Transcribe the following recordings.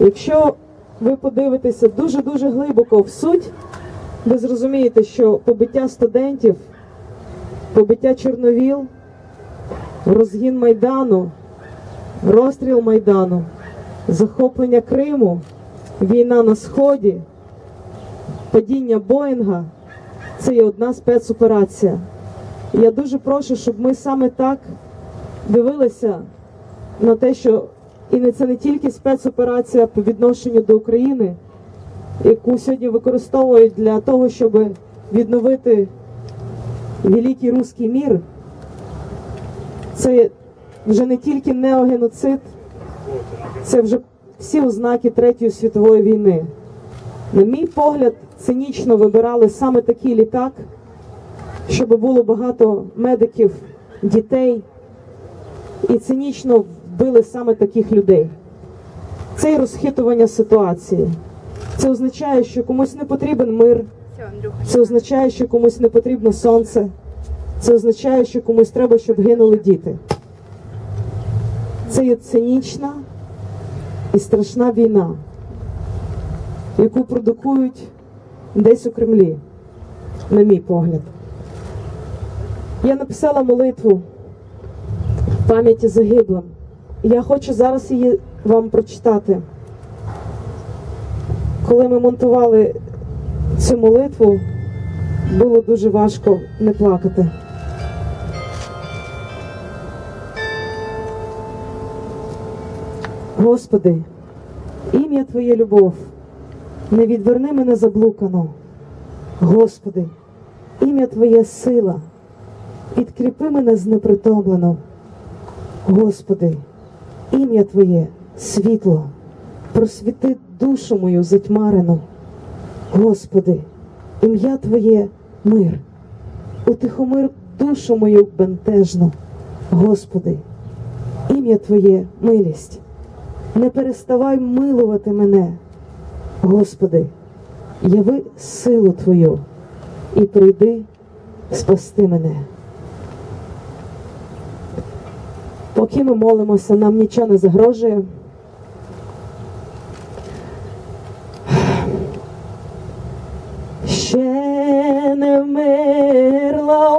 Якщо ви подивитеся дуже-дуже глибоко в суть, ви зрозумієте, що побиття студентів, побиття Чорновіл, розгін Майдану, розстріл Майдану, захоплення Криму, війна на Сході, падіння Боїнга це є одна спецоперація. Я дуже прошу, щоб ми саме так дивилися на те, що і це не тільки спецоперація по відношенню до України, яку сьогодні використовують для того, щоб відновити великий руський мір. Це вже не тільки неогеноцид, це вже всі ознаки Третьої світової війни. На мій погляд, цинічно вибирали саме такий літак, щоб було багато медиків, дітей, і цинічно вбили саме таких людей. Це і розхитування ситуації. Це означає, що комусь не потрібен мир, це означає, що комусь не потрібно сонце, це означає, що комусь треба, щоб гинули діти. Це є цинічна і страшна війна, яку продукують десь у Кремлі, на мій погляд. Я написала молитву пам'яті загиблим. Я хочу зараз її вам прочитати. Коли ми монтували цю молитву, було дуже важко не плакати. Господи, ім'я Твоє любов, не відверни мене заблукано. Господи, ім'я Твоє сила, підкріпи мене знепритомлено. Господи, ім'я Твоє світло, просвіти душу мою затьмарену. Господи, ім'я Твоє мир, утихомир душу мою бентежну. Господи, ім'я Твоє милість, не переставай милувати мене. Господи, яви силу Твою і прийди спасти мене. Поки ми молимося, нам нічого не загрожує. Ще не вмерла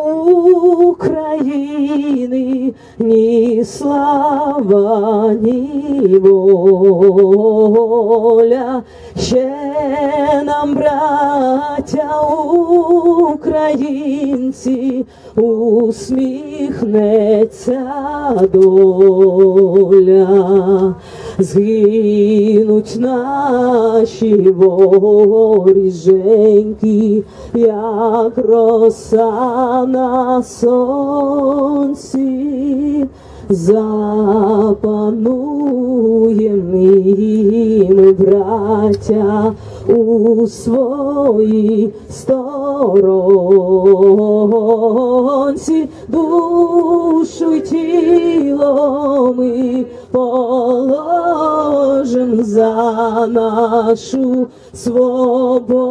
України ні слава, ні воля. Ще нам, браття українці, усміхнеться доля, згинуть наші воріженьки, як роса на сонці. Запануєм і ми, браття, у своїй сторонці, душу тіло ми положим за нашу свободу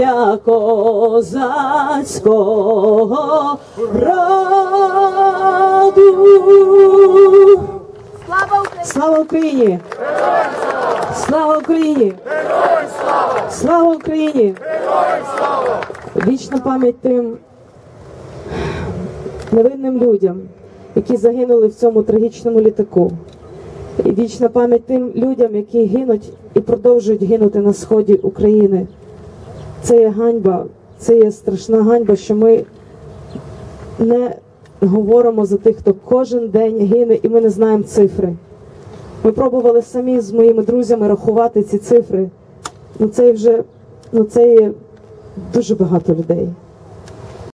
браття козацького роду. Слава Україні! Слава Україні! Слава Україні! Слава Україні! Вічна пам'ять тим невинним людям, які загинули в цьому трагічному літаку. І вічна пам'ять тим людям, які гинуть і продовжують гинути на сході України. Це є ганьба, це є страшна ганьба, що ми не говоримо за тих, хто кожен день гине, і ми не знаємо цифри. Ми пробували самі з моїми друзями рахувати ці цифри. Ну це вже ну це є дуже багато людей.